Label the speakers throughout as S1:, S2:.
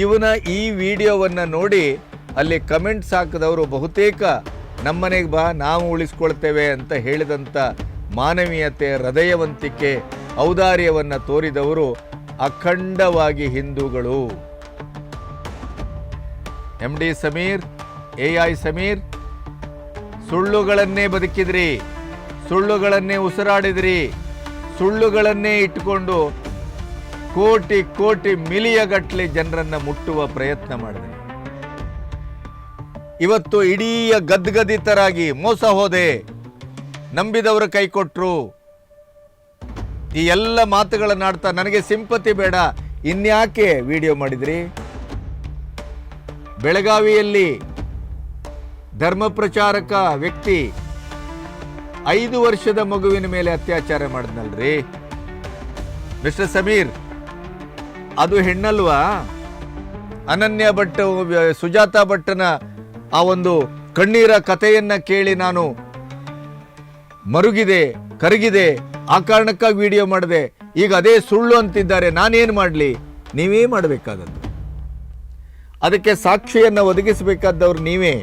S1: ಇವನ ಈ ವಿಡಿಯೋವನ್ನು ನೋಡಿ ಅಲ್ಲಿ ಕಮೆಂಟ್ಸ್ ಹಾಕಿದವರು ಬಹುತೇಕ ನಮ್ಮನೆಗೆ ಬಾ, ನಾವು ಉಳಿಸ್ಕೊಳ್ತೇವೆ ಅಂತ ಹೇಳಿದಂಥ ಮಾನವೀಯತೆ, ಹೃದಯವಂತಿಕೆ, ಔದಾರ್ಯವನ್ನು ತೋರಿದವರು ಅಖಂಡವಾಗಿ ಹಿಂದೂಗಳು. M D Sameer A I Sameer, ಸುಳ್ಳುಗಳನ್ನೇ ಬದುಕಿದ್ರಿ, ಸುಳ್ಳುಗಳನ್ನೇ ಉಸಿರಾಡಿದ್ರಿ, ಸುಳ್ಳುಗಳನ್ನೇ ಇಟ್ಟುಕೊಂಡು ಕೋಟಿ ಕೋಟಿ ಮಿಲಿಯಗಟ್ಟಲೆ ಜನರನ್ನ ಮುಟ್ಟುವ ಪ್ರಯತ್ನ ಮಾಡಿದೆ. ಇವತ್ತು ಇಡೀ ಗದ್ಗದಿತರಾಗಿ ಮೋಸ ಹೋದೆ, ನಂಬಿದವರು ಕೈ ಕೊಟ್ಟರು ಈ ಎಲ್ಲ ಮಾತುಗಳನ್ನಾಡ್ತಾ ನನಗೆ ಸಿಂಪತಿ ಬೇಡ. ಇನ್ಯಾಕೆ ವಿಡಿಯೋ ಮಾಡಿದ್ರಿ? ಬೆಳಗಾವಿಯಲ್ಲಿ ಧರ್ಮ ಪ್ರಚಾರಕ ವ್ಯಕ್ತಿ ಐದು ವರ್ಷದ ಮಗುವಿನ ಮೇಲೆ ಅತ್ಯಾಚಾರ ಮಾಡಿದ್ನಲ್ರಿ. ಮಿಸ್ಟರ್ ಸಮೀರ್ ಅದು ಹೆಣ್ಣಲ್ವಾ? ಅನನ್ಯ ಭಟ್, ಸುಜಾತ ಭಟ್ಟನ ಆ ಒಂದು ಕಣ್ಣೀರ ಕಥೆಯನ್ನ ಕೇಳಿ ನಾನು ಮರುಗಿದೆ, ಕರಗಿದೆ, ಆ ಕಾರಣಕ್ಕಾಗಿ ವಿಡಿಯೋ ಮಾಡಿದೆ. ಈಗ ಅದೇ ಸುಳ್ಳು ಅಂತಿದ್ದಾರೆ, ನಾನೇನು ಮಾಡಲಿ? ನೀವೇ ಮಾಡಬೇಕಾದದ್ದು. ಅದಕ್ಕೆ ಸಾಕ್ಷಿಯನ್ನು ಒದಗಿಸಬೇಕಾದವ್ರು ನೀವೇ.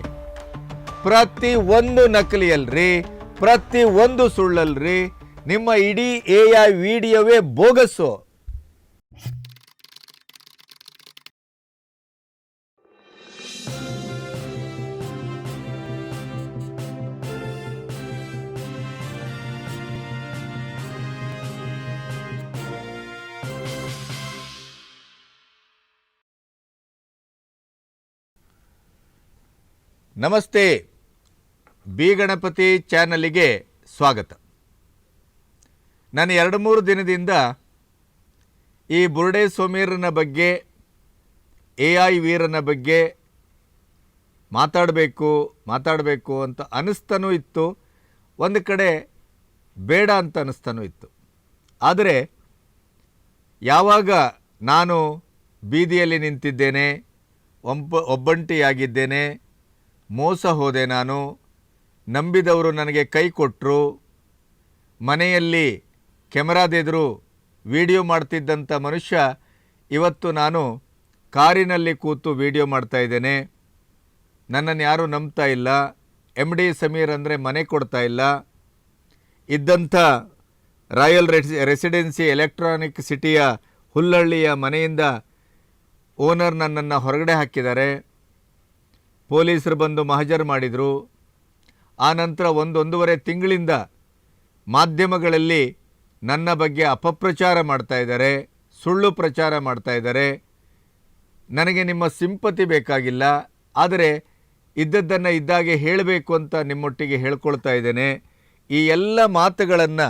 S1: ಪ್ರತಿ ಒಂದು ನಕಲಿಯಲ್ರಿ, ಪ್ರತಿ ಒಂದು ಸುಳ್ಳಲ್ರಿ, ನಿಮ್ಮ ಇಡೀ ಎ ಐ ವಿಡಿಯೋವೇ ಬೋಗಸ್ಸು. ನಮಸ್ತೆ. ಬಿ ಗಣಪತಿ ಚಾನಲಿಗೆ ಸ್ವಾಗತ. ನಾನು ಎರಡು ಮೂರು ದಿನದಿಂದ ಈ ಬುರುಡೆ ಸೋಮೇರನ ಬಗ್ಗೆ, ಎ ಐ ವೀರನ ಬಗ್ಗೆ ಮಾತಾಡಬೇಕು ಮಾತಾಡಬೇಕು ಅಂತ ಅನ್ನಿಸ್ತಾನೂ ಇತ್ತು. ಒಂದು ಕಡೆ ಬೇಡ ಅಂತ ಅನ್ನಿಸ್ತಾನೂ ಇತ್ತು. ಆದರೆ ಯಾವಾಗ ನಾನು ಬೀದಿಯಲ್ಲಿ ನಿಂತಿದ್ದೇನೆ, ಒಬ್ಬ ಒಬ್ಬಂಟಿಯಾಗಿದ್ದೇನೆ ಮೋಸ ಹೋದೆ ನಾನು, ನಂಬಿದವರು ನನಗೆ ಕೈ ಕೊಟ್ಟರು ಮನೆಯಲ್ಲಿ ಕೆಮರಾದೆದುರು ವಿಡಿಯೋ ಮಾಡ್ತಿದ್ದಂಥ ಮನುಷ್ಯ ಇವತ್ತು ನಾನು ಕಾರಿನಲ್ಲಿ ಕೂತು ವಿಡಿಯೋ ಮಾಡ್ತಾಯಿದ್ದೇನೆ ನನ್ನನ್ನು ಯಾರೂ ನಂಬ್ತಾ ಇಲ್ಲ. ಎಂ ಡಿ ಸಮೀರ್ ಅಂದರೆ ಮನೆ ಕೊಡ್ತಾ ಇಲ್ಲ. ಇದ್ದಂಥ ರಾಯಲ್ ರೆಸಿ, ರೆಸಿಡೆನ್ಸಿ ಎಲೆಕ್ಟ್ರಾನಿಕ್ ಸಿಟಿಯ ಹುಲ್ಲಳ್ಳಿಯ ಮನೆಯಿಂದ ಓನರ್ ನನ್ನನ್ನು ಹೊರಗಡೆ ಹಾಕಿದ್ದಾರೆ. ಪೊಲೀಸರು ಬಂದು ಮಹಜರ್ ಮಾಡಿದರು. ಆ ನಂತರ ಒಂದೊಂದೂವರೆ ತಿಂಗಳಿಂದ ಮಾಧ್ಯಮಗಳಲ್ಲಿ ನನ್ನ ಬಗ್ಗೆ ಅಪಪ್ರಚಾರ ಮಾಡ್ತಾ ಇದ್ದಾರೆ, ಸುಳ್ಳು ಪ್ರಚಾರ ಮಾಡ್ತಾಯಿದ್ದಾರೆ ನನಗೆ ನಿಮ್ಮ ಸಿಂಪತಿ ಬೇಕಾಗಿಲ್ಲ, ಆದರೆ ಇದ್ದದ್ದನ್ನು ಇದ್ದಾಗೆ ಹೇಳಬೇಕು ಅಂತ ನಿಮ್ಮೊಟ್ಟಿಗೆ ಹೇಳ್ಕೊಳ್ತಾ ಇದ್ದೇನೆ. ಈ ಎಲ್ಲ ಮಾತುಗಳನ್ನು,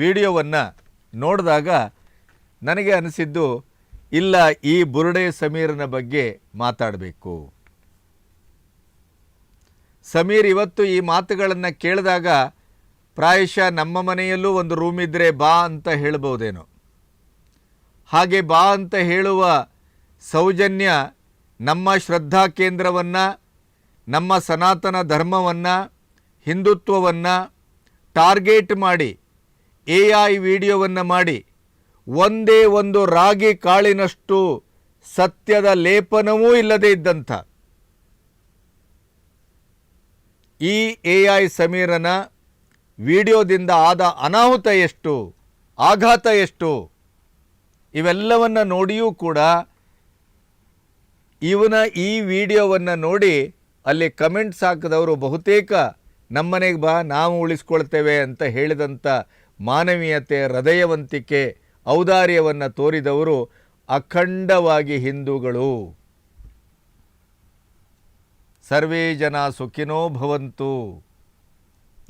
S1: ವಿಡಿಯೋವನ್ನು ನೋಡಿದಾಗ ನನಗೆ ಅನಿಸಿದ್ದು, ಇಲ್ಲ, ಈ ಬುರುಡೆ ಸಮೀರನ ಬಗ್ಗೆ ಮಾತಾಡಬೇಕು. ಸಮೀರ್, ಇವತ್ತು ಈ ಮಾತುಗಳನ್ನು ಕೇಳಿದಾಗ ಪ್ರಾಯಶಃ ನಮ್ಮ ಮನೆಯಲ್ಲೂ ಒಂದು ರೂಮ್ ಇದ್ದರೆ ಬಾ ಅಂತ ಹೇಳ್ಬೋದೇನೋ. ಹಾಗೆ ಬಾ ಅಂತ ಹೇಳುವ ಸೌಜನ್ಯ ನಮ್ಮ ಶ್ರದ್ಧಾ ಕೇಂದ್ರವನ್ನು, ನಮ್ಮ ಸನಾತನ ಧರ್ಮವನ್ನು, ಹಿಂದುತ್ವವನ್ನು ಟಾರ್ಗೆಟ್ ಮಾಡಿ ಎ ಐ ವಿಡಿಯೋವನ್ನು ಮಾಡಿ, ಒಂದೇ ಒಂದು ರಾಗಿ ಕಾಳಿನಷ್ಟು ಸತ್ಯದ ಲೇಪನವೂ ಇಲ್ಲದೇ ಇದ್ದಂಥ ಈ ಎ ಐ ಸಮೀರನ ವಿಡಿಯೋದಿಂದ ಆದ ಅನಾಹುತ ಎಷ್ಟು, ಆಘಾತ ಎಷ್ಟು, ಇವೆಲ್ಲವನ್ನು ನೋಡಿಯೂ ಕೂಡ ಇವನ ಈ ವಿಡಿಯೋವನ್ನು ನೋಡಿ ಅಲ್ಲಿ ಕಮೆಂಟ್ಸ್ ಹಾಕಿದವರು ಬಹುತೇಕ ನಮ್ಮನೆಗೆ ಬಾ, ನಾವು ಉಳಿಸ್ಕೊಳ್ತೇವೆ ಅಂತ ಹೇಳಿದಂಥ ಮಾನವೀಯತೆ, ಹೃದಯವಂತಿಕೆ, ಔದಾರ್ಯವನ್ನು ತೋರಿದವರು ಅಖಂಡವಾಗಿ ಹಿಂದೂಗಳು. ಸರ್ವೇ ಜನ ಸುಖಿನೋ ಭವಂತು.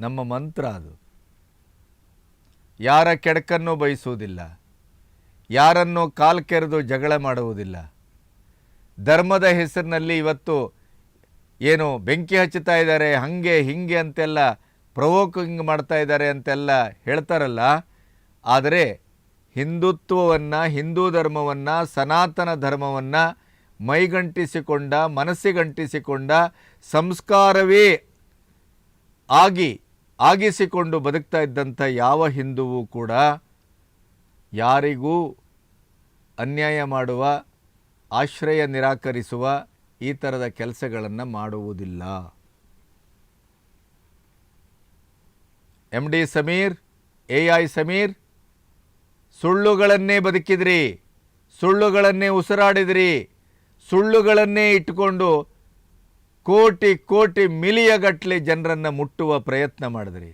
S1: ನಮ್ಮ ಮಂತ್ರ ಅದು. ಯಾರ ಕೆಡಕನ್ನು ಬಯಸುವುದಿಲ್ಲ. ಯಾರನ್ನು ಕಾಲ್ ಕೆರೆದು ಜಗಳ ಮಾಡುವುದಿಲ್ಲ. ಧರ್ಮದ ಹೆಸರಿನಲ್ಲಿ ಇವತ್ತು ಏನು ಬೆಂಕಿ ಹಚ್ಚುತ್ತಾ ಇದ್ದಾರೆ, ಹಾಗೆ ಹಿಂಗೆ ಅಂತೆಲ್ಲ ಪ್ರವೋಕಿಂಗ್ ಮಾಡ್ತಾ ಇದ್ದಾರೆ ಅಂತೆಲ್ಲ ಹೇಳ್ತಾರಲ್ಲ. ಆದರೆ ಹಿಂದುತ್ವವನ್ನು, ಹಿಂದೂ ಧರ್ಮವನ್ನು, ಸನಾತನ ಧರ್ಮವನ್ನು ಮೈಗಂಟಿಸಿಕೊಂಡ, ಮನಸ್ಸಿಗಂಟಿಸಿಕೊಂಡ, ಸಂಸ್ಕಾರವೇ ಆಗಿ, ಆಗಿಸಿಕೊಂಡು ಬದುಕ್ತಾ ಇದ್ದಂಥ ಯಾವ ಹಿಂದುವು ಕೂಡ ಯಾರಿಗೂ ಅನ್ಯಾಯ ಮಾಡುವ, ಆಶ್ರಯ ನಿರಾಕರಿಸುವ ಈ ಥರದ ಕೆಲಸಗಳನ್ನು ಮಾಡುವುದಿಲ್ಲ. M D Sameer A I Sameer, ಸುಳ್ಳುಗಳನ್ನೇ ಬದುಕಿದ್ರಿ, ಸುಳ್ಳುಗಳನ್ನೇ ಉಸಿರಾಡಿದ್ರಿ. ಸುಳ್ಳುಗಳನ್ನೇ ಇಟ್ಟುಕೊಂಡು ಕೋಟಿ ಕೋಟಿ ಮಿಲಿಯಗಟ್ಟಲೆ ಜನರನ್ನು ಮುಟ್ಟುವ ಪ್ರಯತ್ನ ಮಾಡಿದ್ರಿ.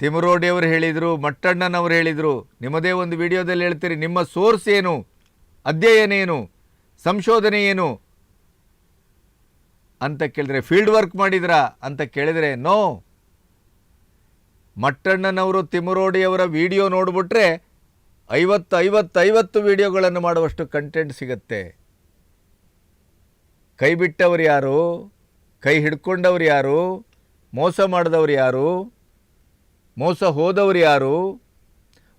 S1: ತಿಮರೋಡಿಯವರು ಹೇಳಿದರು, ಮಟ್ಟಣ್ಣನವರು ಹೇಳಿದರು, ನಿಮ್ಮದೇ ಒಂದು ವಿಡಿಯೋದಲ್ಲಿ ಹೇಳ್ತೀರಿ, ನಿಮ್ಮ ಸೋರ್ಸ್ ಏನು, ಅಧ್ಯಯನ ಏನು, ಸಂಶೋಧನೆ ಏನು ಅಂತ ಕೇಳಿದ್ರೆ, ಫೀಲ್ಡ್ ವರ್ಕ್ ಮಾಡಿದ್ರಾ ಅಂತ ಕೇಳಿದರೆ, ನೋ. ಮಟ್ಟಣ್ಣನವರು ತಿಮರೋಡಿಯವರ ವಿಡಿಯೋ ನೋಡಿಬಿಟ್ರೆ ಐವತ್ತು ಐವತ್ತು ಐವತ್ತು ವಿಡಿಯೋಗಳನ್ನು ಮಾಡುವಷ್ಟು ಕಂಟೆಂಟ್ ಸಿಗತ್ತೆ. ಕೈ ಬಿಟ್ಟವರು ಯಾರು? ಕೈ ಹಿಡ್ಕೊಂಡವ್ರು ಯಾರು? ಮೋಸ ಮಾಡಿದವ್ರು ಯಾರು? ಮೋಸ ಹೋದವ್ರು ಯಾರು?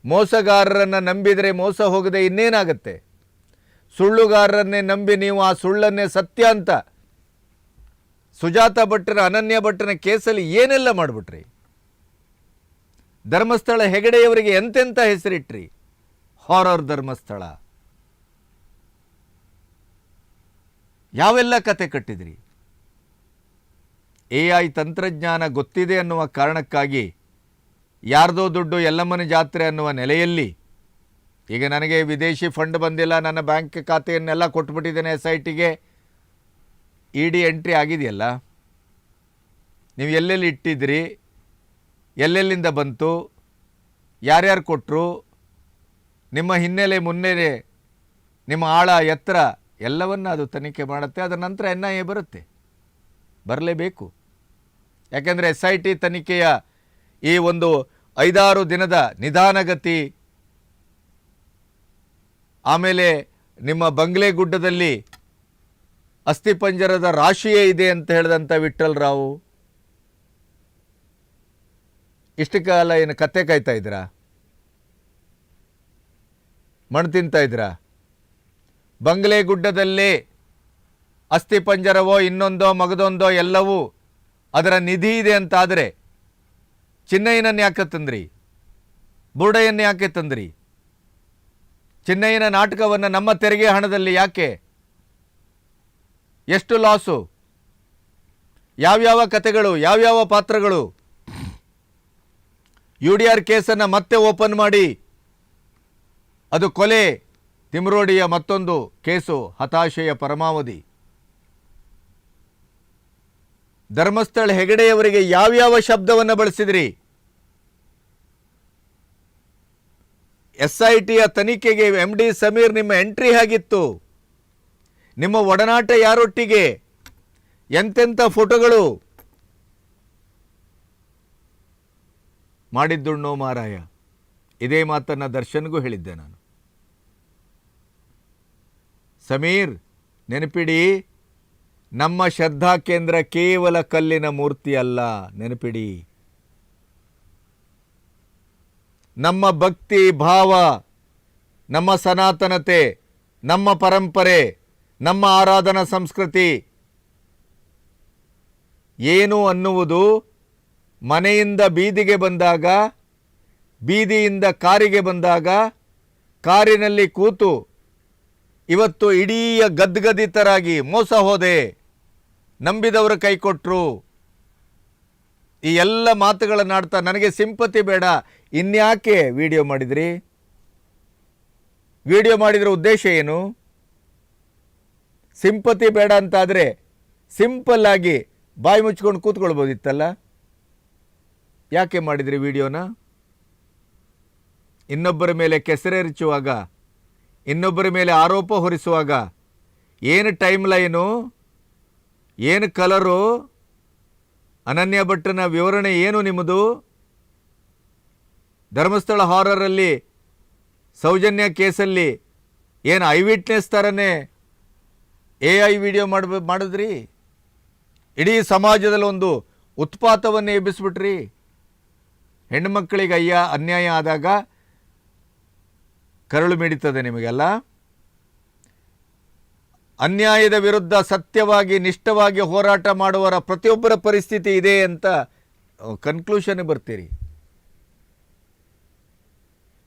S1: ಮೋಸಗಾರರನ್ನು ನಂಬಿದರೆ ಮೋಸ ಹೋಗದೆ ಇನ್ನೇನಾಗತ್ತೆ? ಸುಳ್ಳುಗಾರರನ್ನೇ ನಂಬಿ ನೀವು ಆ ಸುಳ್ಳನ್ನೇ ಸತ್ಯ ಅಂತ ಸುಜಾತ ಭಟ್ಟರ, ಅನನ್ಯ ಭಟ್ಟನ ಕೇಸಲ್ಲಿ ಏನೆಲ್ಲ ಮಾಡಿಬಿಟ್ರಿ? ಧರ್ಮಸ್ಥಳ ಹೆಗಡೆಯವರಿಗೆ ಎಂತೆಂಥ ಹೆಸರಿಟ್ರಿ? ಹಾರರ್ ಧರ್ಮಸ್ಥಳ. ಯಾವೆಲ್ಲ ಕತೆ ಕಟ್ಟಿದ್ರಿ? ಎ ಐ ತಂತ್ರಜ್ಞಾನ ಗೊತ್ತಿದೆ ಅನ್ನುವ ಕಾರಣಕ್ಕಾಗಿ ಯಾರ್ದೋ ದುಡ್ಡು ಎಲ್ಲಮ್ಮನ ಜಾತ್ರೆ ಅನ್ನುವ ನೆಲೆಯಲ್ಲಿ, ಈಗ ನನಗೆ ವಿದೇಶಿ ಫಂಡ್ ಬಂದಿಲ್ಲ, ನನ್ನ ಬ್ಯಾಂಕ್ ಖಾತೆಯನ್ನೆಲ್ಲ ಕೊಟ್ಬಿಟ್ಟಿದ್ದೇನೆ ಎಸ್ ಐ ಟಿಗೆ. ಇ ಡಿ ಎಂಟ್ರಿ ಆಗಿದೆಯಲ್ಲ? ನೀವು ಎಲ್ಲೆಲ್ಲಿ ಇಟ್ಟಿದ್ರಿ ಎಲ್ಲೆಲ್ಲಿಂದ ಬಂತು? ಯಾರ್ಯಾರು ಕೊಟ್ಟರು ನಿಮ್ಮ ಹಿನ್ನೆಲೆ, ಮುನ್ನೆಲೆ, ನಿಮ್ಮ ಆಳ, ಎತ್ತರ ಎಲ್ಲವನ್ನು ಅದು ತನಿಖೆ ಮಾಡುತ್ತೆ. ಅದರ ನಂತರ ಎನ್ ಐ ಎ ಬರುತ್ತೆ. ಬರಲೇಬೇಕು. ಯಾಕೆಂದರೆ ಎಸ್ ಐ ಟಿ ತನಿಖೆಯ ಈ ಒಂದು ಐದಾರು ದಿನದ ನಿಧಾನಗತಿ, ಆಮೇಲೆ ನಿಮ್ಮ ಬಂಗ್ಲೆ ಗುಡ್ಡದಲ್ಲಿ ಅಸ್ಥಿಪಂಜರದ ರಾಶಿಯೇ ಇದೆ ಅಂತ ಹೇಳಿದಂಥ ವಿಠಲ್ ರಾವು ಇಷ್ಟು ಕಾಲ ಏನು ಕತೆ ಕಾಯ್ತಾ ಇದ್ದೀರಾ? ಮಣ್ಣು ತಿಂತಾ ಇದ್ದೀರಾ? ಬಂಗ್ಲೆ ಗುಡ್ಡದಲ್ಲಿ ಅಸ್ಥಿಪಂಜರವೋ ಇನ್ನೊಂದೋ, ಮಗದೊಂದೋ, ಎಲ್ಲವೂ ಅದರ ನಿಧಿ ಇದೆ ಅಂತಾದರೆ ಚಿನ್ನಯ್ಯನನ್ನು ಯಾಕೆ ತಂದ್ರಿ? ಬುರುಡೆಯನ್ನು ಯಾಕೆ ತಂದ್ರಿ? ಚಿನ್ನಯ್ಯನ ನಾಟಕವನ್ನು ನಮ್ಮ ತೆರಿಗೆ ಹಣದಲ್ಲಿ ಯಾಕೆ? ಎಷ್ಟು ಲಾಸು? ಯಾವ್ಯಾವ ಕತೆಗಳು, ಯಾವ್ಯಾವ ಪಾತ್ರಗಳು? ಯು ಡಿ ಆರ್ ಕೇಸನ್ನು ಮತ್ತೆ ಓಪನ್ ಮಾಡಿ ಅದು ಕೊಲೆ. ತಿಮ್ರೋಡಿಯ ಮತ್ತೊಂದು ಕೇಸು, ಹತಾಶೆಯ ಪರಮಾವಧಿ. ಧರ್ಮಸ್ಥಳ ಹೆಗಡೆಯವರಿಗೆ ಯಾವ್ಯಾವ ಶಬ್ದವನ್ನು ಬಳಸಿದ್ರಿ? ಎಸ್ ಐ ಟಿಯ ತನಿಖೆಗೆ ಎಂ ಡಿ ಸಮೀರ್ ನಿಮ್ಮ ಎಂಟ್ರಿ ಆಗಿತ್ತು ನಿಮ್ಮ ಒಡನಾಟ ಯಾರೊಟ್ಟಿಗೆ? ಎಂತೆಂಥ ಫೋಟೋಗಳು? ಮಾಡಿದ್ದುಣ್ಣೋ ಮಾರಾಯ. ಇದೇ ಮಾತನ್ನು ದರ್ಶನ್ಗೂ ಹೇಳಿದ್ದೆ ನಾನು. ಸಮೀರ್, ನೆನಪಿಡಿ, ನಮ್ಮ ಶ್ರದ್ಧಾ ಕೇಂದ್ರ ಕೇವಲ ಕಲ್ಲಿನ ಮೂರ್ತಿ ಅಲ್ಲ ನೆನಪಿಡಿ. ನಮ್ಮ ಭಕ್ತಿ, ಭಾವ, ನಮ್ಮ ಸನಾತನತೆ, ನಮ್ಮ ಪರಂಪರೆ, ನಮ್ಮ ಆರಾಧನಾ ಸಂಸ್ಕೃತಿ, ಏನು ಅನ್ನುವುದು ಮನೆಯಿಂದ ಬೀದಿಗೆ ಬಂದಾಗ, ಬೀದಿಯಿಂದ ಕಾರಿಗೆ ಬಂದಾಗ, ಕಾರಿನಲ್ಲಿ ಕೂತು ಇವತ್ತು ಇಡೀ ಗದ್ಗದಿತರಾಗಿ ಮೋಸ ಹೋದೆ. ನಂಬಿದವರು ಕೈ ಕೊಟ್ಟರು ಈ ಎಲ್ಲ ಮಾತುಗಳನ್ನಾಡ್ತಾ ನನಗೆ ಸಿಂಪತಿ ಬೇಡ. ಇನ್ಯಾಕೆ ವಿಡಿಯೋ ಮಾಡಿದ್ರಿ? ವಿಡಿಯೋ ಮಾಡಿದ್ರ ಉದ್ದೇಶ ಏನು? ಸಿಂಪತಿ ಬೇಡ ಅಂತಾದರೆ ಸಿಂಪಲ್ ಆಗಿ ಬಾಯಿ ಮುಚ್ಕೊಂಡು ಕೂತ್ಕೊಳ್ಬೋದಿತ್ತಲ್ಲ? ಯಾಕೆ ಮಾಡಿದ್ರಿ ವಿಡಿಯೋನ? ಇನ್ನೊಬ್ಬರ ಮೇಲೆ ಕೆಸರೆರಚುವಾಗ ಇನ್ನೊಬ್ಬರ ಮೇಲೆ ಆರೋಪ ಹೊರಿಸುವಾಗ ಏನು ಟೈಮ್ ಲೈನು ಏನು ಕಲರು ಅನನ್ಯ ಭಟ್ಟನ ವಿವರಣೆ ಏನು ನಿಮ್ಮದು? ಧರ್ಮಸ್ಥಳ ಹಾರರಲ್ಲಿ ಸೌಜನ್ಯ ಕೇಸಲ್ಲಿ ಏನು ಐ ವಿಟ್ನೆಸ್ ಥರನೇ ಎ ಐ ವಿಡಿಯೋ ಮಾಡ್ಬ ಮಾಡಿದ್ರಿ? ಇಡೀ ಸಮಾಜದಲ್ಲಿ ಒಂದು ಉತ್ಪಾತವನ್ನು ಎಬ್ಬಿಸ್ಬಿಟ್ರಿ. ಹೆಣ್ಣುಮಕ್ಕಳಿಗೆ ಅಯ್ಯ ಅನ್ಯಾಯ ಆದಾಗ ಕರಳು ಮಿಡಿತದೆ ನಿಮಗೆಲ್ಲ? ಅನ್ಯಾಯದ ವಿರುದ್ಧ ಸತ್ಯವಾಗಿ, ನಿಷ್ಠವಾಗಿ ಹೋರಾಟ ಮಾಡುವರ ಪ್ರತಿಯೊಬ್ಬರ ಪರಿಸ್ಥಿತಿ ಇದೆ ಅಂತ ಕನ್ಕ್ಲೂಷನ್ ಬರ್ತೀರಿ.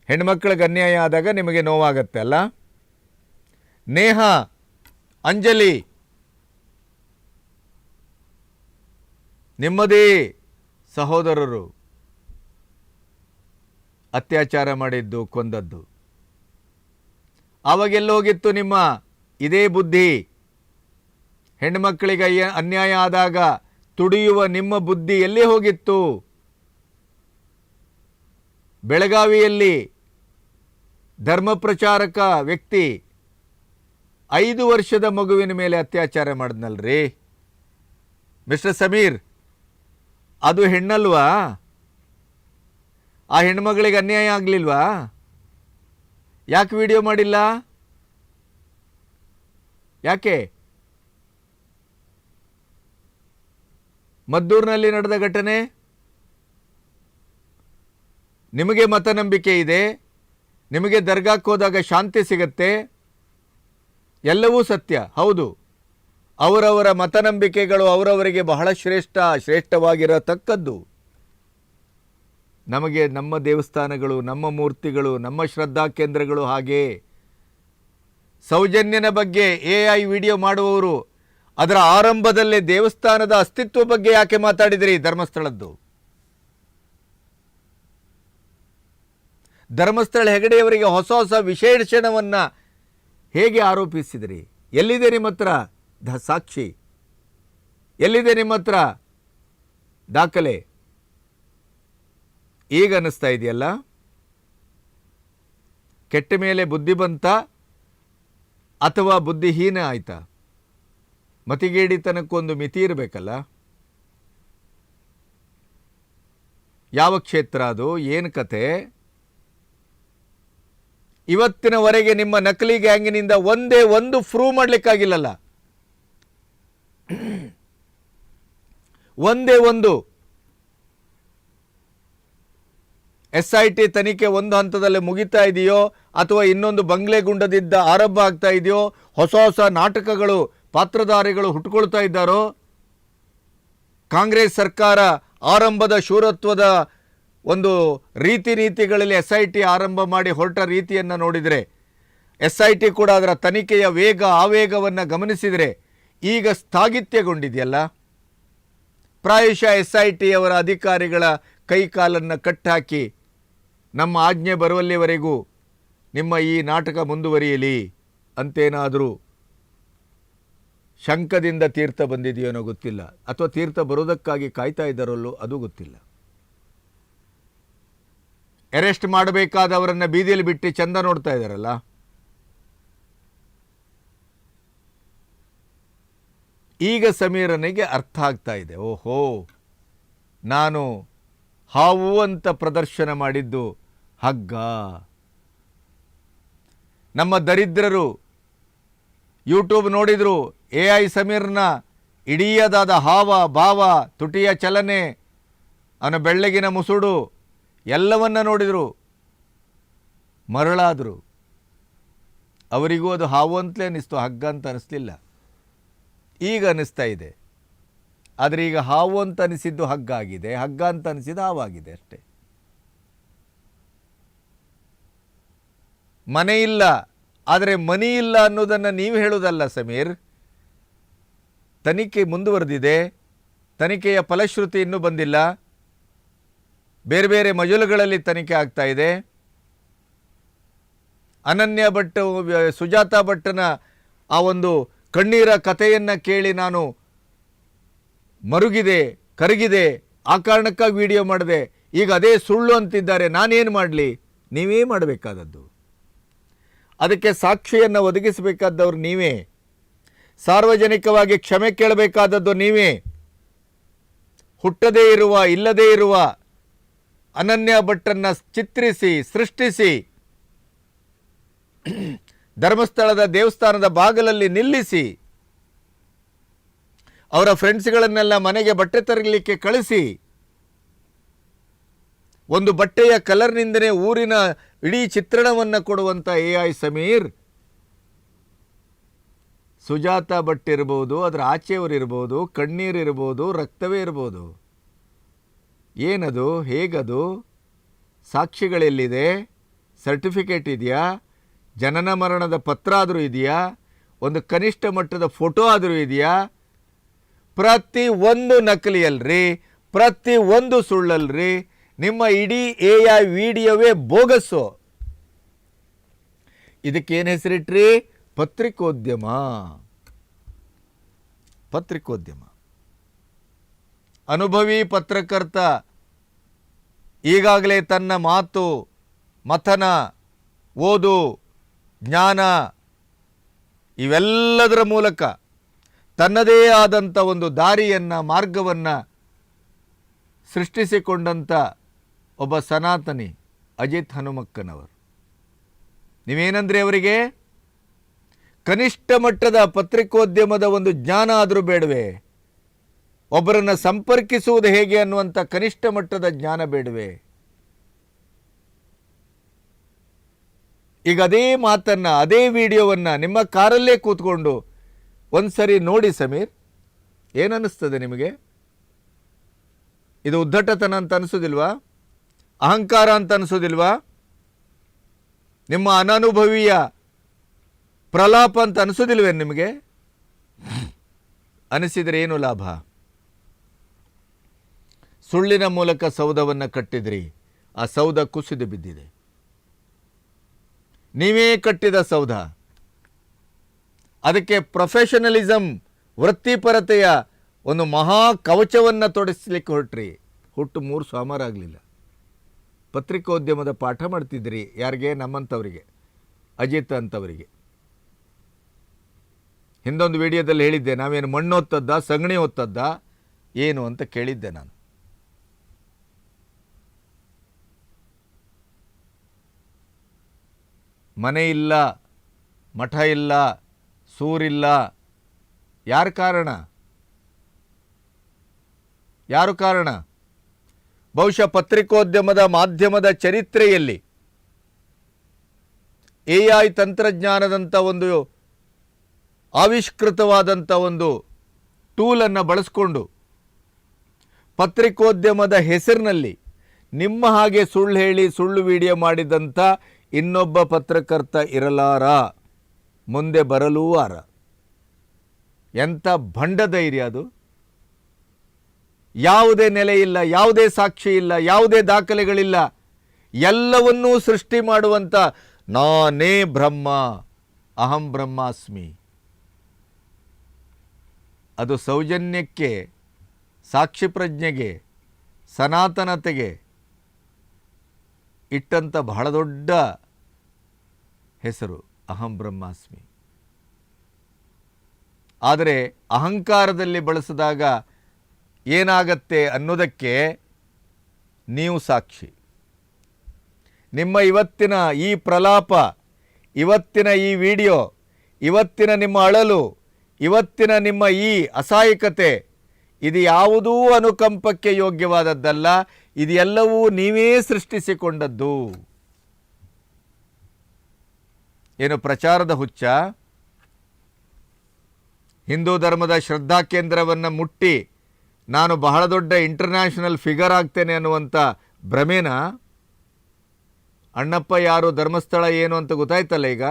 S1: ಹೆಣ್ಮಕ್ಳಿಗೆ ಅನ್ಯಾಯ ಆದಾಗ ನಿಮಗೆ ನೋವಾಗತ್ತೆ ಅಲ್ಲ? ನೇಹ, ಅಂಜಲಿ, ನಿಮ್ಮದೇ ಸಹೋದರರು, ಅತ್ಯಾಚಾರ ಮಾಡಿದ್ದು, ಕೊಂದದ್ದು. ಆವಾಗೆಲ್ಲೋಗಿತ್ತು ನಿಮ್ಮ ಇದೇ ಬುದ್ಧಿ? ಹೆಣ್ಮಕ್ಕಳಿಗೆ ಅನ್ಯಾಯ ಆದಾಗ ತುಡಿಯುವ ನಿಮ್ಮ ಬುದ್ಧಿ ಎಲ್ಲಿ ಹೋಗಿತ್ತು? ಬೆಳಗಾವಿಯಲ್ಲಿ ಧರ್ಮ ಪ್ರಚಾರಕ ವ್ಯಕ್ತಿ ಐದು ವರ್ಷದ ಮಗುವಿನ ಮೇಲೆ ಅತ್ಯಾಚಾರ ಮಾಡಿದ್ನಲ್ರಿ. ಮಿಸ್ಟರ್ ಸಮೀರ್, ಅದು ಹೆಣ್ಣಲ್ವಾ? ಆ ಹೆಣ್ಮಗಳಿಗೆ ಅನ್ಯಾಯ ಆಗಲಿಲ್ವಾ? ಯಾಕೆ ವಿಡಿಯೋ ಮಾಡಿಲ್ಲ? ಯಾಕೆ? ಮದ್ದೂರಿನಲ್ಲಿ ನಡೆದ ಘಟನೆ? ನಿಮಗೆ ಮತನಂಬಿಕೆ ಇದೆ? ನಿಮಗೆ ದರ್ಗಾಕ್ಕೆ ಹೋದಾಗ ಶಾಂತಿ ಸಿಗತ್ತೆ? ಎಲ್ಲವೂ ಸತ್ಯ, ಹೌದು. ಅವರವರ ಮತನಂಬಿಕೆಗಳು ಅವರವರಿಗೆ ಬಹಳ ಶ್ರೇಷ್ಠ, ಶ್ರೇಷ್ಠವಾಗಿರತಕ್ಕದ್ದು. ನಮಗೆ ನಮ್ಮ ದೇವಸ್ಥಾನಗಳು, ನಮ್ಮ ಮೂರ್ತಿಗಳು, ನಮ್ಮ ಶ್ರದ್ಧಾ ಕೇಂದ್ರಗಳು ಹಾಗೆ. ಸೌಜನ್ಯನ ಬಗ್ಗೆ ಎ ಐ ವಿಡಿಯೋ ಮಾಡುವವರು, ಅದರ ಆರಂಭದಲ್ಲೇ ದೇವಸ್ಥಾನದ ಅಸ್ತಿತ್ವ ಬಗ್ಗೆ ಯಾಕೆ ಮಾತಾಡಿದಿರಿ? ಧರ್ಮಸ್ಥಳದ್ದು. ಧರ್ಮಸ್ಥಳ ಹೆಗಡೆಯವರಿಗೆ ಹೊಸ ಹೊಸ ವಿಶೇಷಣವನ್ನು ಹೇಗೆ ಆರೋಪಿಸಿದಿರಿ? ಎಲ್ಲಿದೆ ನಿಮ್ಮ ಹತ್ರ ದ ಸಾಕ್ಷಿ? ಎಲ್ಲಿದೆ ನಿಮ್ಮ ಹತ್ರ ದಾಖಲೆ? ಈಗ ಅನ್ನಿಸ್ತಾ ಇದೆಯಲ್ಲ? ಕೆಟ್ಟ ಮೇಲೆ ಬುದ್ಧಿ ಬಂತ ಅಥವಾ ಬುದ್ಧಿಹೀನ ಆಯಿತಾ? ಮತಿಗೇಡಿತನಕ್ಕೊಂದು ಮಿತಿ ಇರಬೇಕಲ್ಲ? ಯಾವ ಕ್ಷೇತ್ರ ಅದು? ಏನು ಕತೆ? ಇವತ್ತಿನವರೆಗೆ ನಿಮ್ಮ ನಕಲಿ ಗ್ಯಾಂಗಿನಿಂದ ಒಂದೇ ಒಂದು ಪ್ರೂವ್ ಮಾಡಲಿಕ್ಕಾಗಿಲ್ಲಲ್ಲ? ಒಂದೇ ಒಂದು ಎಸ್ ಐ ಟಿ ತನಿಖೆ ಒಂದು ಹಂತದಲ್ಲಿ ಮುಗಿತಾ ಇದೆಯೋ ಅಥವಾ ಇನ್ನೊಂದು ಬಂಗ್ಲೆ ಗುಂಡದಿದ್ದ ಆರಂಭ ಆಗ್ತಾ ಇದೆಯೋ, ಹೊಸ ಹೊಸ ನಾಟಕಗಳು, ಪಾತ್ರಧಾರಿಗಳು ಹುಟ್ಕೊಳ್ತಾ ಇದ್ದಾರೋ? ಕಾಂಗ್ರೆಸ್ ಸರ್ಕಾರ ಆರಂಭದ ಶೂರತ್ವದ ಒಂದು ರೀತಿ ನೀತಿಗಳಲ್ಲಿ ಎಸ್ ಐ ಟಿ ಆರಂಭ ಮಾಡಿ ಹೊರಟ ರೀತಿಯನ್ನು ನೋಡಿದರೆ, ಎಸ್ ಐ ಟಿ ಕೂಡ ಅದರ ತನಿಖೆಯ ವೇಗ, ಆವೇಗವನ್ನು ಗಮನಿಸಿದರೆ ಈಗ ಸ್ಥಾಗಿತ್ಯಗೊಂಡಿದೆಯಲ್ಲ? ಪ್ರಾಯಶಃ ಎಸ್ ಐ ಟಿಯವರ ಅಧಿಕಾರಿಗಳ ಕೈಕಾಲನ್ನು ಕಟ್ಟಾಕಿ ನಮ್ಮ ಆಜ್ಞೆ ಬರುವಲ್ಲಿವರೆಗೂ ನಿಮ್ಮ ಈ ನಾಟಕ ಮುಂದುವರಿಯಲಿ ಅಂತೇನಾದರೂ ಶಂಕದಿಂದ ತೀರ್ಥ ಬಂದಿದೆಯೋನೋ ಗೊತ್ತಿಲ್ಲ. ಅಥವಾ ತೀರ್ಥ ಬರೋದಕ್ಕಾಗಿ ಕಾಯ್ತಾ ಇದ್ದಾರಲ್ಲೋ ಅದು ಗೊತ್ತಿಲ್ಲ. ಅರೆಸ್ಟ್ ಮಾಡಬೇಕಾದವರನ್ನ ಬೀದಿಯಲ್ಲಿ ಬಿಟ್ಟು ಚಂದ ನೋಡ್ತಾ ಇದ್ದಾರಲ್ಲ. ಈಗ ಸಮೀರನಿಗೆ ಅರ್ಥ ಆಗ್ತಾ ಇದೆ. ಓಹೋ, ನಾನು ಹಾವು ಅಂತ ಪ್ರದರ್ಶನ ಮಾಡಿದ್ದು ಹಗ್ಗ. ನಮ್ಮ ದರಿದ್ರರು ಯೂಟ್ಯೂಬ್ ನೋಡಿದ್ರು ಎ ಐ ಸಮೀರ್ನ ಇಡೀಯದಾದ ಹಾವ, ಭಾವ, ತುಟಿಯ ಚಲನೆ ಅವನ ಬೆಳ್ಳಗಿನ ಮುಸುಡು ಎಲ್ಲವನ್ನ ನೋಡಿದರು. ಮರಳಾದರು. ಅವರಿಗೂ ಅದು ಹಾವು ಅಂತಲೇ ಅನ್ನಿಸ್ತು ಹಗ್ಗ ಅಂತ ಅನ್ನಿಸ್ಲಿಲ್ಲ ಈಗ ಅನ್ನಿಸ್ತಾ ಇದೆ. ಆದರೆ ಈಗ ಹಾವು ಅಂತ ಅನಿಸಿದ್ದು ಹಗ್ಗ ಆಗಿದೆ, ಹಗ್ಗ ಅಂತ ಅನಿಸಿದ್ದು ಹಾವಾಗಿದೆ ಅಷ್ಟೇ. ಮನೆ ಇಲ್ಲ, ಆದರೆ ಮನಿ ಇಲ್ಲ ಅನ್ನೋದನ್ನು ನೀವು ಹೇಳೋದಲ್ಲ ಸಮೀರ್. ತನಿಖೆ ಮುಂದುವರೆದಿದೆ, ತನಿಖೆಯ ಫಲಶ್ರುತಿ ಇನ್ನೂ ಬಂದಿಲ್ಲ. ಬೇರೆ ಬೇರೆ ಮಜಲುಗಳಲ್ಲಿ ತನಿಖೆ ಆಗ್ತಾ ಇದೆ. ಅನನ್ಯ ಭಟ್, ಸುಜಾತ ಭಟ್ಟನ ಆ ಒಂದು ಕಣ್ಣೀರ ಕಥೆಯನ್ನು ಕೇಳಿ ನಾನು ಮರುಗಿದೆ, ಕರಗಿದೆ, ಆ ಕಾರಣಕ್ಕಾಗಿ ವಿಡಿಯೋ ಮಾಡಿದೆ. ಈಗ ಅದೇ ಸುಳ್ಳು ಅಂತಿದ್ದಾರೆ, ನಾನೇನು ಮಾಡಲಿ? ನೀವೇ ಮಾಡಬೇಕಾದದ್ದು. ಅದಕ್ಕೆ ಸಾಕ್ಷಿಯನ್ನು ಒದಗಿಸಬೇಕಾದವ್ರು ನೀವೇ. ಸಾರ್ವಜನಿಕವಾಗಿ ಕ್ಷಮೆ ಕೇಳಬೇಕಾದದ್ದು ನೀವೇ. ಹುಟ್ಟದೇ ಇರುವ, ಇಲ್ಲದೇ ಇರುವ ಅನನ್ಯ ಭಟ್ಟನ್ನು ಚಿತ್ರಿಸಿ, ಸೃಷ್ಟಿಸಿ, ಧರ್ಮಸ್ಥಳದ ದೇವಸ್ಥಾನದ ಬಾಗಲಲ್ಲಿ ನಿಲ್ಲಿಸಿ, ಅವರ ಫ್ರೆಂಡ್ಸ್ಗಳನ್ನೆಲ್ಲ ಮನೆಗೆ ಬಟ್ಟೆ ತರಲಿಕ್ಕೆ ಕಳಿಸಿ, ಒಂದು ಬಟ್ಟೆಯ ಕಲರ್ನಿಂದನೇ ಊರಿನ ಇಡೀ ಚಿತ್ರಣವನ್ನು ಕೊಡುವಂಥ ಎ ಐ ಸಮೀರ್ ಸುಜಾತ ಭಟ್ ಇರ್ಬೋದು, ಅದರ ಆಚೆಯವರು ಇರ್ಬೋದು, ಕಣ್ಣೀರು ಇರ್ಬೋದು, ರಕ್ತವೇ ಇರ್ಬೋದು. ಏನದು, ಹೇಗದು, ಸಾಕ್ಷಿಗಳೆಲ್ಲಿದೆ, ಸರ್ಟಿಫಿಕೇಟ್ ಇದೆಯಾ, ಜನನ ಮರಣದ ಪತ್ರ ಆದರೂ ಇದೆಯಾ, ಒಂದು ಕನಿಷ್ಠ ಮಟ್ಟದ ಫೋಟೋ ಆದರೂ ಇದೆಯಾ, ಪ್ರತಿ ಒಂದು ನಕಲಿಯಲ್ರಿ, ಪ್ರತಿ ಒಂದು ಸುಳ್ಳಲ್ರಿ ನಿಮ್ಮ ಇಡೀ ಎ ಐ ವಿಡಿಯೋವೇ ಬೋಗಸ್ಸು. ಇದಕ್ಕೇನು ಹೆಸರಿಟ್ರಿ? ಪತ್ರಿಕೋದ್ಯಮ. ಪತ್ರಿಕೋದ್ಯಮ. ಅನುಭವಿ ಪತ್ರಕರ್ತ ಈಗಾಗಲೇ ತನ್ನ ಮಾತು, ಮಥನ, ಓದು, ಜ್ಞಾನ ಇವೆಲ್ಲದರ ಮೂಲಕ ತನ್ನದೇ ಆದಂಥ ಒಂದು ದಾರಿಯನ್ನು, ಮಾರ್ಗವನ್ನು ಸೃಷ್ಟಿಸಿಕೊಂಡಂಥ ಒಬ್ಬ ಸನಾತನಿ ಅಜಿತ್ ಹನುಮಕ್ಕನವರು. ನೀವೇನಂದ್ರೆ ಅವರಿಗೆ? ಕನಿಷ್ಠ ಮಟ್ಟದ ಪತ್ರಿಕೋದ್ಯಮದ ಒಂದು ಜ್ಞಾನ ಆದರೂ ಬೇಡವೆ? ಒಬ್ಬರನ್ನು ಸಂಪರ್ಕಿಸುವುದು ಹೇಗೆ ಅನ್ನುವಂಥ ಕನಿಷ್ಠ ಮಟ್ಟದ ಜ್ಞಾನ ಬೇಡವೆ? ಈಗ ಅದೇ ಮಾತನ್ನು, ಅದೇ ವಿಡಿಯೋವನ್ನು ನಿಮ್ಮ ಕಾರಲ್ಲೇ ಕೂತ್ಕೊಂಡು ಒಂದ್ಸರಿ ನೋಡಿ ಸಮೀರ್. ಏನನ್ನಿಸ್ತದೆ ನಿಮಗೆ? ಇದು ಉದ್ದಟತನ ಅಂತ ಅನಿಸೋದಿಲ್ವಾ? ಅಹಂಕಾರ ಅಂತ ಅನಿಸೋದಿಲ್ವಾ? ನಿಮ್ಮ ಅನನುಭವಿಯ ಪ್ರಲಾಪ ಅಂತ ಅನಿಸೋದಿಲ್ವೇ ನಿಮಗೆ? ಅನಿಸಿದರೆ ಏನು ಲಾಭ? ಸುಳ್ಳಿನ ಮೂಲಕ ಸೌಧವನ್ನು ಕಟ್ಟಿದ್ರಿ, ಆ ಸೌಧ ಕುಸಿದು ಬಿದ್ದಿದೆ. ನೀವೇ ಕಟ್ಟಿದ ಸೌಧ. ಅದಕ್ಕೆ ಪ್ರೊಫೆಷನಲಿಸಮ್ ವೃತ್ತಿಪರತೆಯ ಒಂದು ಮಹಾ ಕವಚವನ್ನು ತೊಡಿಸ್ಲಿಕ್ಕೆ ಹೊರಟ್ರಿ. ಹುಟ್ಟು ಮೂರು ಸೋಮಾರಾಗಲಿಲ್ಲ. ಪತ್ರಿಕೋದ್ಯಮದ ಪಾಠ ಮಾಡ್ತಿದ್ರಿ ಯಾರಿಗೆ? ನಮ್ಮಂಥವರಿಗೆ. ಅಜಿತ್ ಅಂತವರಿಗೆ. ಹಿಂದೊಂದು ವಿಡಿಯೋದಲ್ಲಿ ಹೇಳಿದ್ದೆ, ನಾವೇನು ಮಣ್ಣು ಹೊತ್ತದ್ದ ಸಗಣಿ ಹೊತ್ತದ್ದ ಏನು ಅಂತ ಕೇಳಿದ್ದೆ ನಾನು. ಮನೆ ಇಲ್ಲ, ಮಠ ಇಲ್ಲ, ಸೂರಿಲ್ಲ. ಯಾರ ಕಾರಣ? ಯಾರು ಕಾರಣ? ಬಹುಶಃ ಪತ್ರಿಕೋದ್ಯಮದ ಮಾಧ್ಯಮದ ಚರಿತ್ರೆಯಲ್ಲಿ ಎ ಐ ತಂತ್ರಜ್ಞಾನದಂಥ ಒಂದು ಆವಿಷ್ಕೃತವಾದಂಥ ಒಂದು ಟೂಲನ್ನು ಬಳಸ್ಕೊಂಡು ಪತ್ರಿಕೋದ್ಯಮದ ಹೆಸರಿನಲ್ಲಿ ನಿಮ್ಮ ಹಾಗೆ ಸುಳ್ಳು ಹೇಳಿ ಸುಳ್ಳು ವಿಡಿಯೋ ಮಾಡಿದಂಥ ಇನ್ನೊಬ್ಬ ಪತ್ರಕರ್ತ ಇರಲಾರ? ಮುಂದೆ ಬರಲೂ ಆರ ಎಂಥ ಭಂಡ ಧೈರ್ಯ ಅದು. ಯಾವುದೇ ನೆಲೆ ಇಲ್ಲ, ಯಾವುದೇ ಸಾಕ್ಷಿ ಇಲ್ಲ, ಯಾವುದೇ ದಾಖಲೆಗಳಿಲ್ಲ. ಎಲ್ಲವನ್ನೂ ಸೃಷ್ಟಿ ಮಾಡುವಂಥ ನಾನೇ ಬ್ರಹ್ಮ, ಅಹಂ ಬ್ರಹ್ಮಾಸ್ಮಿ. ಅದು ಸೌಜನ್ಯಕ್ಕೆ, ಸಾಕ್ಷಿ ಪ್ರಜ್ಞೆಗೆ, ಸನಾತನತೆಗೆ ಇಟ್ಟಂಥ ಬಹಳ ದೊಡ್ಡ ಹೆಸರು, ಅಹಂ ಬ್ರಹ್ಮಾಸ್ಮಿ. ಆದರೆ ಅಹಂಕಾರದಲ್ಲಿ ಬಳಸಿದಾಗ ಏನಾಗತ್ತೆ ಅನ್ನೋದಕ್ಕೆ ನೀವು ಸಾಕ್ಷಿ. ನಿಮ್ಮ ಇವತ್ತಿನ ಈ ಪ್ರಲಾಪ, ಇವತ್ತಿನ ಈ ವಿಡಿಯೋ, ಇವತ್ತಿನ ನಿಮ್ಮ ಅಳಲು, ಇವತ್ತಿನ ನಿಮ್ಮ ಈ ಅಸಹಾಯಕತೆ, ಇದು ಯಾವುದೂ ಅನುಕಂಪಕ್ಕೆ ಯೋಗ್ಯವಾದದ್ದಲ್ಲ ಇದೆಲ್ಲವೂ ನೀವೇ ಸೃಷ್ಟಿಸಿಕೊಂಡದ್ದು. ಏನು ಪ್ರಚಾರದ ಹುಚ್ಚ? ಹಿಂದೂ ಧರ್ಮದ ಶ್ರದ್ಧಾ ಕೇಂದ್ರವನ್ನು ಮುಟ್ಟಿ ನಾನು ಬಹಳ ದೊಡ್ಡ ಇಂಟರ್ನ್ಯಾಷನಲ್ ಫಿಗರ್ ಆಗ್ತೇನೆ ಅನ್ನುವಂಥ ಭ್ರಮೇನ ಅಣ್ಣಪ್ಪ ಯಾರು, ಧರ್ಮಸ್ಥಳ ಏನು ಅಂತ ಗೊತ್ತಾಯ್ತಲ್ಲ ಈಗ?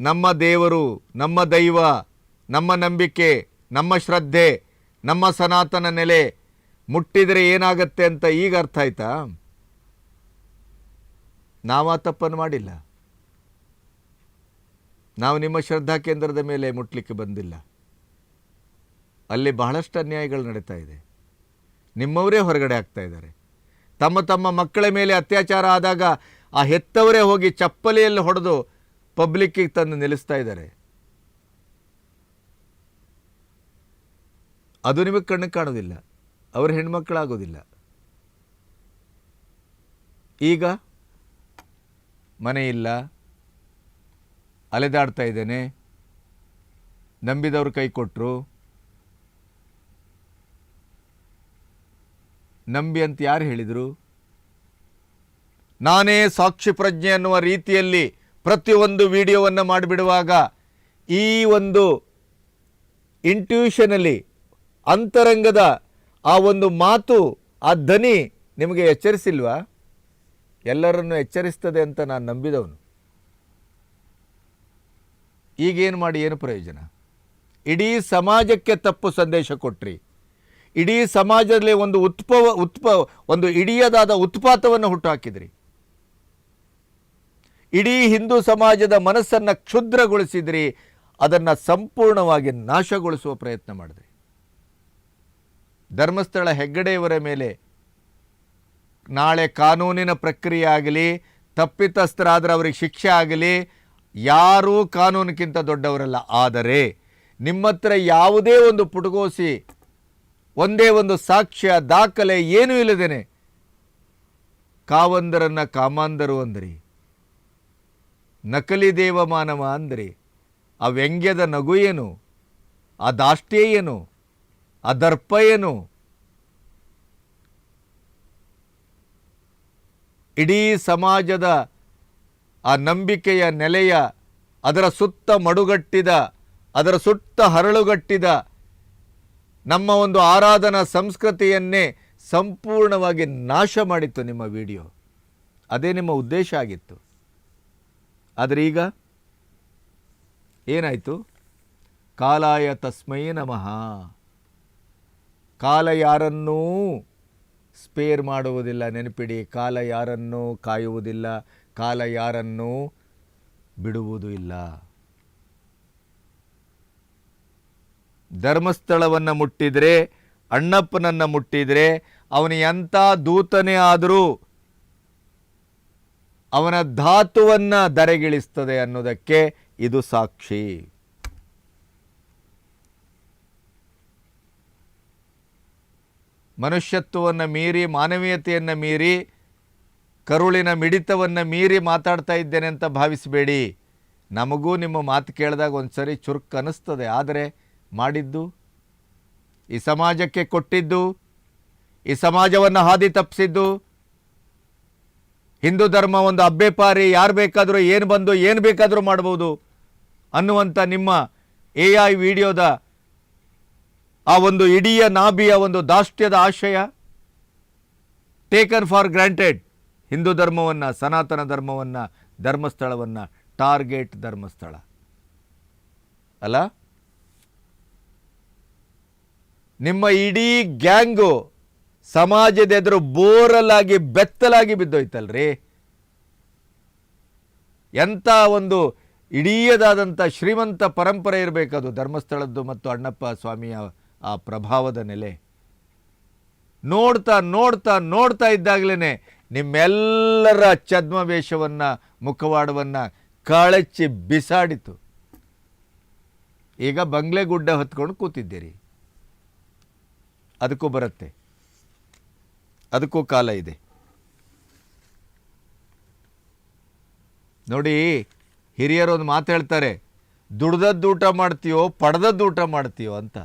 S1: ನಮ್ಮ ದೇವರು, ನಮ್ಮ ದೈವ, ನಮ್ಮ ನಂಬಿಕೆ, ನಮ್ಮ ಶ್ರದ್ಧೆ, ನಮ್ಮ ಸನಾತನ ನೆಲೆ ಮುಟ್ಟಿದರೆ ಏನಾಗತ್ತೆ ಅಂತ ಈಗ ಅರ್ಥ ಆಯ್ತಾ? ನಾವು ಆ ತಪ್ಪನ್ನು ಮಾಡಿಲ್ಲ. ನಾವು ನಿಮ್ಮ ಶ್ರದ್ಧಾ ಕೇಂದ್ರದ ಮೇಲೆ ಮುಟ್ಲಿಕ್ಕೆ ಬಂದಿಲ್ಲ. ಅಲ್ಲಿ ಬಹಳಷ್ಟು ಅನ್ಯಾಯಗಳು ನಡೀತಾ ಇದೆ. ನಿಮ್ಮವರೇ ಹೊರಗಡೆ ಆಗ್ತಾ ಇದ್ದಾರೆ. ತಮ್ಮ ತಮ್ಮ ಮಕ್ಕಳ ಮೇಲೆ ಅತ್ಯಾಚಾರ ಆದಾಗ ಆ ಹೆತ್ತವರೇ ಹೋಗಿ ಚಪ್ಪಲಿಯಲ್ಲಿ ಹೊಡೆದು ಪಬ್ಲಿಕ್ಕಿಗೆ ತಂದು ನಿಲ್ಲಿಸ್ತಾ ಇದ್ದಾರೆ. ಅದು ನಿಮಗೆ ಕಣ್ಣು ಕಾಣೋದಿಲ್ಲ ಅವ್ರ ಹೆಣ್ಮಕ್ಕಳಾಗೋದಿಲ್ಲ ಈಗ ಮನೆ ಇಲ್ಲ. ಅಲೆದಾಡ್ತಾ ಇದ್ದೇನೆ. ನಂಬಿದವರು ಕೈ ಕೊಟ್ಟರು ನಂಬಿ ಅಂತ ಯಾರು ಹೇಳಿದರು? ನಾನೇ ಸಾಕ್ಷಿ ಪ್ರಜ್ಞೆ ಅನ್ನುವ ರೀತಿಯಲ್ಲಿ ಪ್ರತಿಯೊಂದು ವಿಡಿಯೋವನ್ನು ಮಾಡಿಬಿಡುವಾಗ ಈ ಒಂದು ಇಂಟ್ಯೂಷನಲ್ಲಿ ಅಂತರಂಗದ ಆ ಒಂದು ಮಾತು, ಆ ಧ್ವನಿ ನಿಮಗೆ ಎಚ್ಚರಿಸಿಲ್ವಾ? ಎಲ್ಲರನ್ನು ಎಚ್ಚರಿಸ್ತದೆ ಅಂತ ನಾನು ನಂಬಿದವನು. ಈಗೇನು ಮಾಡಿ ಏನು ಪ್ರಯೋಜನ? ಇಡೀ ಸಮಾಜಕ್ಕೆ ತಪ್ಪು ಸಂದೇಶ ಕೊಟ್ರಿ. ಇಡೀ ಸಮಾಜದಲ್ಲಿ ಒಂದು ಉತ್ಪವ, ಉತ್ಪ, ಒಂದು ಇಡಿಯದಾದ ಉತ್ಪಾತವನ್ನು ಹುಟ್ಟುಹಾಕಿದ್ರಿ. ಇಡೀ ಹಿಂದೂ ಸಮಾಜದ ಮನಸ್ಸನ್ನು ಕ್ಷುದ್ರಗೊಳಿಸಿದ್ರಿ, ಅದನ್ನು ಸಂಪೂರ್ಣವಾಗಿ ನಾಶಗೊಳಿಸುವ ಪ್ರಯತ್ನ ಮಾಡಿದ್ರಿ. ಧರ್ಮಸ್ಥಳ ಹೆಗ್ಗಡೆಯವರ ಮೇಲೆ ನಾಳೆ ಕಾನೂನಿನ ಪ್ರಕ್ರಿಯೆ ಆಗಲಿ, ತಪ್ಪಿತಸ್ಥರಾದರೆ ಅವರಿಗೆ ಶಿಕ್ಷೆ ಆಗಲಿ, ಯಾರೂ ಕಾನೂನಿಗಿಂತ ದೊಡ್ಡವರಲ್ಲ. ಆದರೆ ನಿಮ್ಮ ಹತ್ರ ಯಾವುದೇ ಒಂದು ಪುಟಗೋಸಿ ಒಂದೇ ಒಂದು ಸಾಕ್ಷ್ಯ ದಾಖಲೆ ಏನೂ ಇಲ್ಲದೇನೆ. ಕಾವಂದರನ್ನ ಕಾಮಾಂದರು ಅಂದ್ರಿ. ನಕಲಿ ದೇವಮಾನವ ಅಂದ್ರಿ. ಆ ವ್ಯಂಗ್ಯದ ನಗು ಏನು? ಆ ದಾಷ್ಟ್ಯ ಏನು? ಆ ದರ್ಪ ಏನು? ಇಡೀ ಸಮಾಜದ ಆ ನಂಬಿಕೆಯ ನೆಲೆಯ ಅದರ ಸುತ್ತ ಮಡುಗಟ್ಟಿದ, ಅದರ ಸುತ್ತ ಹರಳುಗಟ್ಟಿದ ನಮ್ಮ ಒಂದು ಆರಾಧನಾ ಸಂಸ್ಕೃತಿಯನ್ನೇ ಸಂಪೂರ್ಣವಾಗಿ ನಾಶ ಮಾಡಿತ್ತು ನಿಮ್ಮ ವಿಡಿಯೋ. ಅದೇ ನಿಮ್ಮ ಉದ್ದೇಶ ಆಗಿತ್ತು. ಆದರೆ ಈಗ ಏನಾಯಿತು? ಕಾಲಾಯ ತಸ್ಮೈ ನಮಃ. ಕಾಲ ಯಾರನ್ನೂ ಸ್ಪೇರ್ ಮಾಡುವುದಿಲ್ಲ, ನೆನಪಿಡಿ. ಕಾಲ ಯಾರನ್ನೂ ಕಾಯುವುದಿಲ್ಲ, ಕಾಲ ಯಾರನ್ನೂ ಬಿಡುವುದೂ ಇಲ್ಲ ಧರ್ಮಸ್ಥಳವನ್ನು ಮುಟ್ಟಿದರೆ, ಅಣ್ಣಪ್ಪನನ್ನು ಮುಟ್ಟಿದರೆ, ಅವನ ಎಂಥ ದೂತನೇ ಆದರೂ ಅವನ ಧಾತುವನ್ನು ಧರೆಗಿಳಿಸ್ತದೆ ಅನ್ನೋದಕ್ಕೆ ಇದು ಸಾಕ್ಷಿ. ಮನುಷ್ಯತ್ವವನ್ನು ಮೀರಿ, ಮಾನವೀಯತೆಯನ್ನು ಮೀರಿ, ಕರುಳಿನ ಮಿಡಿತವನ್ನು ಮೀರಿ ಮಾತಾಡ್ತಾ ಇದ್ದೇನೆ ಅಂತ ಭಾವಿಸಬೇಡಿ. ನಮಗೂ ನಿಮ್ಮ ಮಾತು ಕೇಳಿದಾಗ ಒಂದು ಸರಿ ಚುರುಕು ಅನ್ನಿಸ್ತದೆ. ಆದರೆ ಮಾಡಿದ್ದು, ಈ ಸಮಾಜಕ್ಕೆ ಕೊಟ್ಟಿದ್ದು, ಈ ಸಮಾಜವನ್ನು ಹಾದಿ ತಪ್ಪಿಸಿದ್ದು ಹಿಂದೂ ಧರ್ಮ ಒಂದು ಅಬ್ಬೆಪಾರಿ ಯಾರು ಬೇಕಾದರೂ ಏನು ಬಂದು ಏನು ಬೇಕಾದರೂ ಮಾಡ್ಬೋದು ಅನ್ನುವಂಥ ನಿಮ್ಮ ಎ ಐ ವಿಡಿಯೋದ ಆ ಒಂದು ಇಡೀ ನಾಭಿಯ ಒಂದು ದಾಷ್ಟ್ಯದ ಆಶಯ. ಟೇಕನ್ ಫಾರ್ ಗ್ರಾಂಟೆಡ್ ಹಿಂದೂ ಧರ್ಮವನ್ನು, ಸನಾತನ ಧರ್ಮವನ್ನು, ಧರ್ಮಸ್ಥಳವನ್ನು, ಟಾರ್ಗೆಟ್ ಧರ್ಮಸ್ಥಳ. ಅಲ್ಲ? ನಿಮ್ಮ ಇಡೀ ಗ್ಯಾಂಗು ಸಮಾಜದ ಎದುರು ಬೋರಲಾಗಿ ಬೆತ್ತಲಾಗಿ ಬಿದ್ದೋಯ್ತಲ್ರಿ? ಎಂಥ ಒಂದು ಇಡೀಯದಾದಂಥ ಶ್ರೀಮಂತ ಪರಂಪರೆ ಇರಬೇಕದು ಧರ್ಮಸ್ಥಳದ್ದು ಮತ್ತು ಅಣ್ಣಪ್ಪ ಸ್ವಾಮಿಯ ಆ ಪ್ರಭಾವದ ನೆಲೆ. ನೋಡ್ತಾ ನೋಡ್ತಾ ನೋಡ್ತಾ ಇದ್ದಾಗಲೇ ನಿಮ್ಮೆಲ್ಲರ ಛದ್ಮವೇಷವನ್ನು, ಮುಖವಾಡವನ್ನು ಕಳಚಿ ಬಿಸಾಡಿತು. ಈಗ ಬಂಗ್ಲೆ ಗುಡ್ಡ ಹೊತ್ಕೊಂಡು ಕೂತಿದ್ದೀರಿ. ಅದಕ್ಕೂ ಬರುತ್ತೆ. ಅದಕ್ಕೂ ಕಾಲ ಇದೆ. ನೋಡಿ, ಹಿರಿಯರು ಒಂದು ಮಾತು ಹೇಳ್ತಾರೆ, ದುಡ್ದದ್ದು ಊಟ ಮಾಡ್ತೀಯೋ, ಪಡೆದದ್ದು ಊಟ ಮಾಡ್ತೀಯೋ ಅಂತ.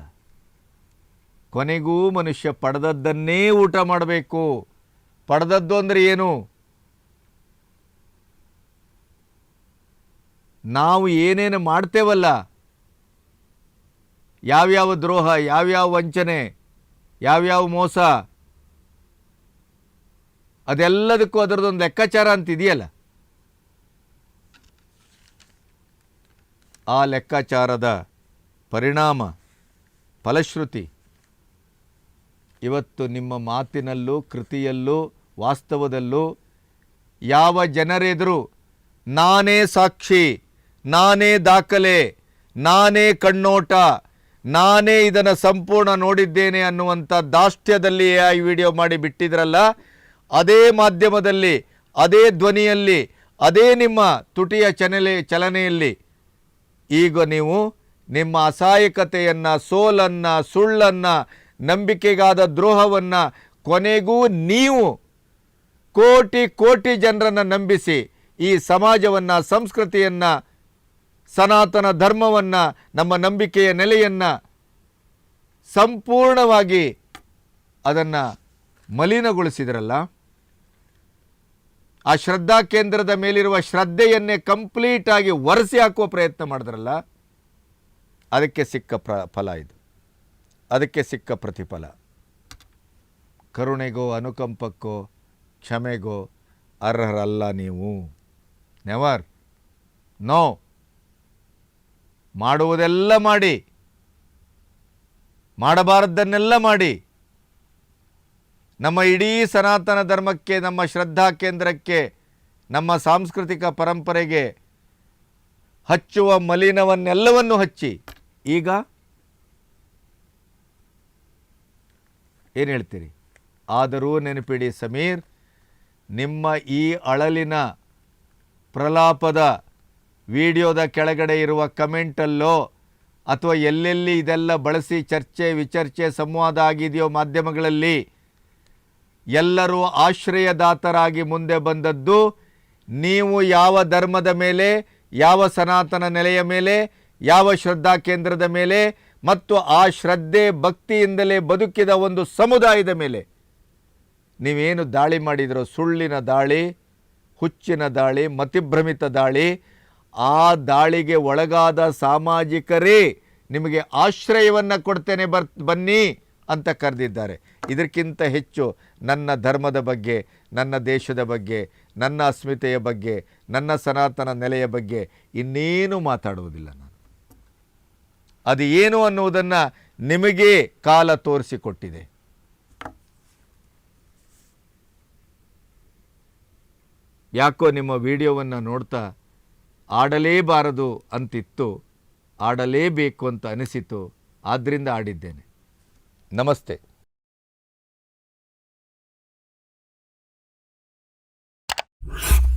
S1: ಕೊನೆಗೂ ಮನುಷ್ಯ ಪಡೆದದ್ದನ್ನೇ ಊಟ ಮಾಡಬೇಕು. ಪಡೆದದ್ದು ಅಂದರೆ ಏನು? ನಾವು ಏನೇನು ಮಾಡ್ತೇವಲ್ಲ? ಯಾವ್ಯಾವ ದ್ರೋಹ, ಯಾವ್ಯಾವ ವಂಚನೆ ಯಾವ್ಯಾವ ಮೋಸ? ಅದೆಲ್ಲದಕ್ಕೂ ಅದರದೊಂದು ಲೆಕ್ಕಾಚಾರ ಅಂತ ಇದೆಯಲ್ಲ ಆ ಲೆಕ್ಕಾಚಾರದ ಪರಿಣಾಮ, ಫಲಶ್ರುತಿ. ಇವತ್ತು ನಿಮ್ಮ ಮಾತಿನಲ್ಲೂ, ಕೃತಿಯಲ್ಲೂ, ವಾಸ್ತವದಲ್ಲೂ ಯಾವ ಜನರೆದುರು ನಾನೇ ಸಾಕ್ಷಿ, ನಾನೇ ದಾಖಲೆ, ನಾನೇ ಕಣ್ಣೋಟ ನಾನೇ ಇದನ್ನು ಸಂಪೂರ್ಣ ನೋಡಿದ್ದೇನೆ ಅನ್ನುವಂಥ ದಾಷ್ಟ್ಯದಲ್ಲಿ ಈ ವಿಡಿಯೋ ಮಾಡಿ ಬಿಟ್ಟಿದ್ರಲ್ಲ, ಅದೇ ಮಾಧ್ಯಮದಲ್ಲಿ, ಅದೇ ಧ್ವನಿಯಲ್ಲಿ, ಅದೇ ನಿಮ್ಮ ತುಟಿಯ ಚನಲೆ, ಚಲನೆಯಲ್ಲಿ ಈಗ ನೀವು ನಿಮ್ಮ ಅಸಹಾಯಕತೆಯನ್ನು, ಸೋಲನ್ನು, ಸುಳ್ಳನ್ನು, ನಂಬಿಕೆಗಾದ ದ್ರೋಹವನ್ನು ಕೊನೆಗೂ ನೀವು ಕೋಟಿ ಕೋಟಿ ಜನರನ್ನು ನಂಬಿಸಿ ಈ ಸಮಾಜವನ್ನು, ಸಂಸ್ಕೃತಿಯನ್ನು ಸನಾತನ ಧರ್ಮವನ್ನು, ನಮ್ಮ ನಂಬಿಕೆಯ ನೆಲೆಯನ್ನು ಸಂಪೂರ್ಣವಾಗಿ ಅದನ್ನು ಮಲಿನಗೊಳಿಸಿದ್ರಲ್ಲ, ಆ ಶ್ರದ್ಧಾ ಕೇಂದ್ರದ ಮೇಲಿರುವ ಶ್ರದ್ಧೆಯನ್ನೇ ಕಂಪ್ಲೀಟಾಗಿ ಒರೆಸಿ ಹಾಕುವ ಪ್ರಯತ್ನ ಮಾಡಿದ್ರಲ್ಲ, ಅದಕ್ಕೆ ಸಿಕ್ಕ ಪ್ರ, ಫಲ ಇದು. ಅದಕ್ಕೆ ಸಿಕ್ಕ ಪ್ರತಿಫಲ. ಕರುಣೆಗೋ, ಅನುಕಂಪಕ್ಕೋ, ಕ್ಷಮೆಗೋ, ಅರ್ಹರಲ್ಲ ನೀವು. ನೆವರ್. ನೋ. ಮಾಡುವುದೆಲ್ಲ ಮಾಡಿ, ಮಾಡಬಾರದ್ದನ್ನೆಲ್ಲ ಮಾಡಿ, ನಮ್ಮ ಇಡೀ ಸನಾತನ ಧರ್ಮಕ್ಕೆ, ನಮ್ಮ ಶ್ರದ್ಧಾ ಕೇಂದ್ರಕ್ಕೆ, ನಮ್ಮ ಸಾಂಸ್ಕೃತಿಕ ಪರಂಪರೆಗೆ ಹಚ್ಚುವ ಮಲಿನವನ್ನೆಲ್ಲವನ್ನು ಹಚ್ಚಿ, ಈಗ ಏನು ಹೇಳ್ತೀರಿ? ಆದರೂ ನೆನಪಿಡಿ ಸಮೀರ್, ನಿಮ್ಮ ಈ ಅಳಲಿನ ಪ್ರಲಾಪದ ವಿಡಿಯೋದ ಕೆಳಗಡೆ ಇರುವ ಕಮೆಂಟಲ್ಲೋ ಅಥವಾ ಎಲ್ಲೆಲ್ಲಿ ಇದೆಲ್ಲ ಬಳಸಿ ಚರ್ಚೆ, ವಿಚರ್ಚೆ, ಸಂವಾದ ಆಗಿದೆಯೋ ಮಾಧ್ಯಮಗಳಲ್ಲಿ ಎಲ್ಲರೂ ಆಶ್ರಯದಾತರಾಗಿ ಮುಂದೆ ಬಂದದ್ದು ನೀವು ಯಾವ ಧರ್ಮದ ಮೇಲೆ, ಯಾವ ಸನಾತನ ನೆಲೆಯ ಮೇಲೆ, ಯಾವ ಶ್ರದ್ಧಾ ಕೇಂದ್ರದ ಮೇಲೆ ಮತ್ತು ಆ ಶ್ರದ್ಧೆ ಭಕ್ತಿಯಿಂದಲೇ ಬದುಕಿದ ಒಂದು ಸಮುದಾಯದ ಮೇಲೆ. ನೀವೇನು ದಾಳಿ ಮಾಡಿದರೋ ಸುಳ್ಳಿನ ದಾಳಿ, ಹುಚ್ಚಿನ ದಾಳಿ, ಮತಿಭ್ರಮಿತ ದಾಳಿ ಆ ದಾಳಿಗೆ ಒಳಗಾದ ಸಾಮಾಜಿಕರೇ ನಿಮಗೆ ಆಶ್ರಯವನ್ನು ಕೊಡ್ತೇನೆ ಬರ್, ಬನ್ನಿ ಅಂತ ಕರೆದಿದ್ದಾರೆ. ಇದಕ್ಕಿಂತ ಹೆಚ್ಚು ನನ್ನ ಧರ್ಮದ ಬಗ್ಗೆ, ನನ್ನ ದೇಶದ ಬಗ್ಗೆ, ನನ್ನ ಅಸ್ಮಿತೆಯ ಬಗ್ಗೆ, ನನ್ನ ಸನಾತನ ನೆಲೆಯ ಬಗ್ಗೆ ಇನ್ನೇನು ಮಾತಾಡುವುದಿಲ್ಲ ನಾನು. ಅದು ಏನು ಅನ್ನುವುದನ್ನು ನಿಮಗೆ ಕಾಲ ತೋರಿಸಿಕೊಟ್ಟಿದೆ. ಯಾಕೋ ನಿಮ್ಮ ವಿಡಿಯೋವನ್ನು ನೋಡ್ತಾ ಆಡಲೇಬಾರದು ಅಂತಿತ್ತು ಆಡಲೇಬೇಕು ಅಂತ ಅನಿಸಿತು ಆದ್ದರಿಂದ ಆಡಿದ್ದೇನೆ. ನಮಸ್ತೆ. you